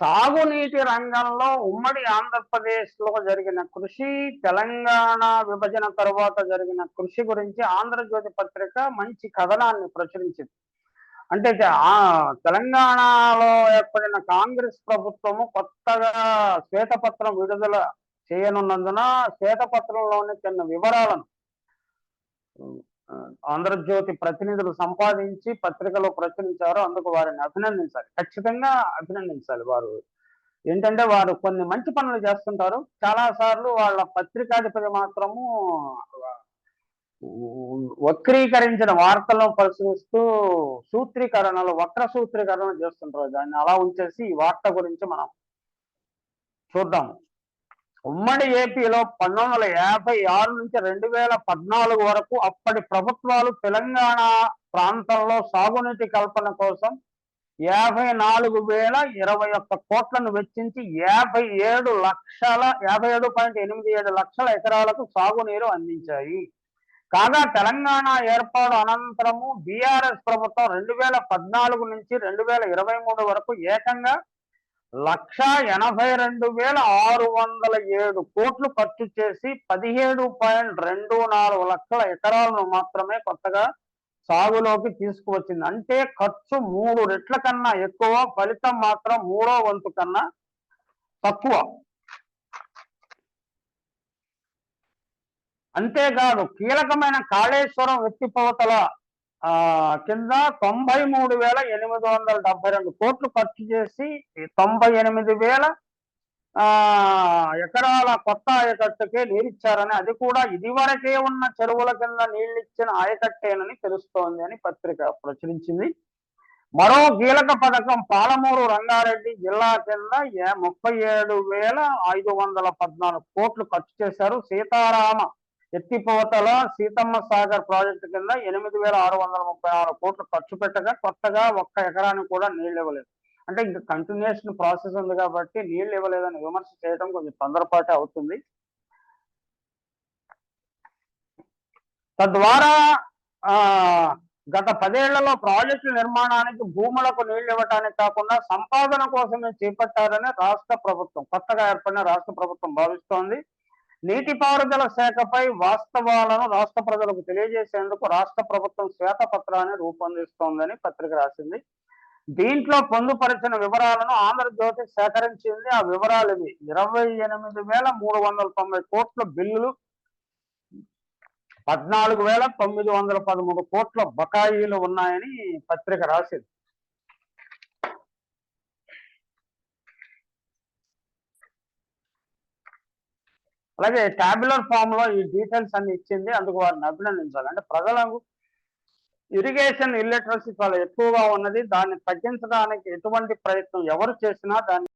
సాగునీటి రంగంలో ఉమ్మడి ఆంధ్రప్రదేశ్లో జరిగిన కృషి తెలంగాణ విభజన తరువాత జరిగిన కృషి గురించి ఆంధ్రజ్యోతి పత్రిక మంచి కథనాన్ని ప్రచురించింది. అంటే తెలంగాణలో ఏర్పడిన కాంగ్రెస్ ప్రభుత్వము కొత్తగా శ్వేతపత్రం విడుదల చేయనున్నందున శ్వేతపత్రంలోని కొన్ని వివరాలను ఆంధ్రజ్యోతి ప్రతినిధులు సంపాదించి పత్రికలో ప్రచురించారు. అందుకు వారిని అభినందించాలి. ఖచ్చితంగా అభినందించాలి వారు. ఏంటంటే వారు కొన్ని మంచి పనులు చేస్తుంటారు. చాలా సార్లు వాళ్ళ పత్రికాధిపతి మాత్రము వక్రీకరించిన వార్తలను పరిశీలిస్తూ సూత్రీకరణలు వక్ర సూత్రీకరణ చేస్తుంటారు. దాన్ని అలా ఉంచేసి ఈ వార్త గురించి మనం చూద్దాము. ఉమ్మడి ఏపీలో పంతొమ్మిది వందల యాభై ఆరు నుంచి రెండు వేల పద్నాలుగు వరకు అప్పటి ప్రభుత్వాలు తెలంగాణ ప్రాంతంలో సాగునీటి కల్పన కోసం యాభై నాలుగు వేల ఇరవై ఒక్క కోట్లను వెచ్చించి యాభై ఏడు లక్షల యాభై ఏడు పాయింట్ ఎనిమిది ఏడు లక్షల ఎకరాలకు సాగునీరు అందించాయి. కాగా తెలంగాణ ఏర్పాటు అనంతరము బీఆర్ఎస్ ప్రభుత్వం రెండు వేల పద్నాలుగు నుంచి రెండు వేల ఇరవై మూడు వరకు ఏకంగా లక్ష ఎనభై రెండు వేల ఆరు వందల ఏడు కోట్లు ఖర్చు చేసి పదిహేడు పాయింట్ రెండు నాలుగు లక్షల ఎకరాలను మాత్రమే కొత్తగా సాగులోకి తీసుకువచ్చింది. అంటే ఖర్చు మూడు రెట్ల కన్నా ఎక్కువ ఫలితం మాత్రం మూడో వంతు కన్నా తక్కువ. అంతేకాదు కీలకమైన కాళేశ్వరం ఎత్తిపోతల కింద తొంభై మూడు వేల ఎనిమిది వందల డెబ్బై రెండు కోట్లు ఖర్చు చేసి తొంభై ఎనిమిది వేల ఆ ఎకరాల కొత్త ఆయకట్టుకే నీరిచ్చారని అది కూడా ఇదివరకే ఉన్న చెరువుల కింద నీళ్ళిచ్చిన ఆయకట్టేనని తెలుస్తోంది అని పత్రిక ప్రచురించింది. మరో కీలక పథకం పాలమూరు రంగారెడ్డి జిల్లా కింద ఏ- ముప్పై ఏడు వేల ఐదు వందల పద్నాలుగు కోట్లు ఖర్చు చేశారు. సీతారామ ఎత్తిపోతల సీతమ్మ సాగర్ ప్రాజెక్టు కింద ఎనిమిది వేల ఆరు వందల ముప్పై ఆరు కోట్లు ఖర్చు పెట్టగా కొత్తగా ఒక్క ఎకరానికి కూడా నీళ్ళు ఇవ్వలేదు. అంటే ఇంకా కంటిన్యూషన్ ప్రాసెస్ ఉంది కాబట్టి నీళ్ళు ఇవ్వలేదని విమర్శ చేయడం కొంచెం తొందరపాటే అవుతుంది. తద్వారా ఆ గత పదేళ్ళలో ప్రాజెక్టు నిర్మాణానికి భూములకు నీళ్ళు ఇవ్వటానికి కాకుండా సంపాదన కోసమే చేపట్టారని రాష్ట్ర ప్రభుత్వం కొత్తగా ఏర్పడిన రాష్ట్ర ప్రభుత్వం భావిస్తోంది. నీటిపారుదల శాఖపై వాస్తవాలను రాష్ట్ర ప్రజలకు తెలియజేసేందుకు రాష్ట్ర ప్రభుత్వం శ్వేతపత్రాన్ని రూపొందిస్తోందని పత్రిక రాసింది. దీంట్లో పొందుపరిచిన వివరాలను ఆంధ్రజ్యోతి సేకరించింది. ఆ వివరాలు ఇవి ఇరవై ఎనిమిది వేల మూడు వందల తొంభై కోట్ల బిల్లులు పద్నాలుగు వేల తొమ్మిది వందల పదమూడు కోట్ల బకాయిలు ఉన్నాయని పత్రిక రాసింది. అలాగే టాబ్యులర్ ఫామ్లో ఈ డీటెయిల్స్ అన్ని ఇచ్చింది. అందుకు వారిని అభినందించాలి. అంటే ప్రజలకు ఇరిగేషన్ ఇల్లిటరసీ చాలా ఎక్కువగా ఉన్నది. దాన్ని తగ్గించడానికి ఎటువంటి ప్రయత్నం ఎవరు చేసినా దాన్ని